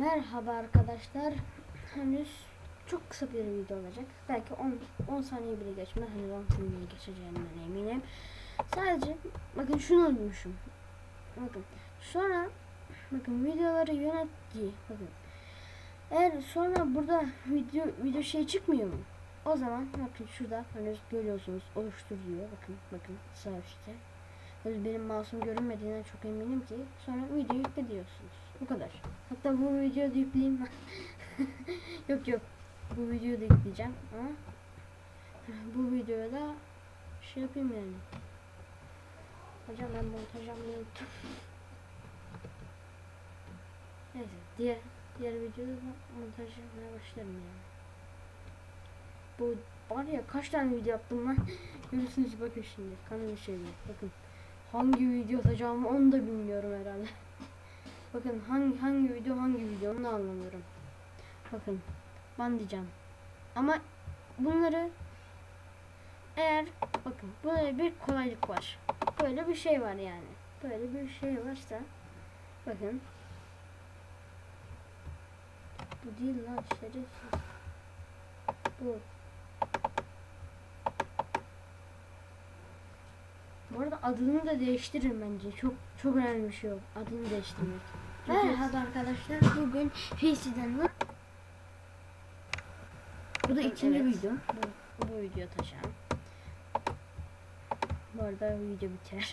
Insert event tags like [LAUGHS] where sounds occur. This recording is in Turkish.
Merhaba arkadaşlar. Henüz çok kısa bir video olacak. Belki 10 10 saniye bile geçmez. Henüz 10 saniye geçeceğimden eminim. Sadece bakın şunu unutmuşum. Bakın sonra bakın videoları yönet diye bakın. Eğer sonra burada video video şey çıkmıyor mu? O zaman bakın şurada henüz görüyorsunuz oluştur diyor. Bakın bakın sağ üstte. Henüz benim mouse'um görünmediğinden çok eminim ki sonra video yükle diyorsunuz. Bu kadar. Hatta bu videoyu da yükleyeyim [LAUGHS] yok yok. Bu videoyu da yükleyeceğim ama [LAUGHS] bu videoda şey yapayım yani. Hocam ben montaj yapmayı unuttum. [LAUGHS] Neyse diğer diğer videoda da montaj yapmaya başlarım yani. Bu var ya kaç tane video yaptım ben. Görürsünüz bakın şimdi. Kanalı şeyde. Bakın. Hangi video atacağımı onu da bilmiyorum herhalde. [LAUGHS] Bakın hangi hangi video hangi video onu da anlamıyorum. Bakın ben diyeceğim. Ama bunları eğer bakın böyle bir kolaylık var. Böyle bir şey var yani. Böyle bir şey varsa bakın bu değil lan şerefsiz. Bu. Bu arada adını da değiştirin bence. Çok çok önemli bir şey o. Adını değiştirmek. Merhaba arkadaşlar. Bugün PC'den var. Bu da ikinci Evet. video. Bu, bu video taşıyacağım. Bu arada video biter.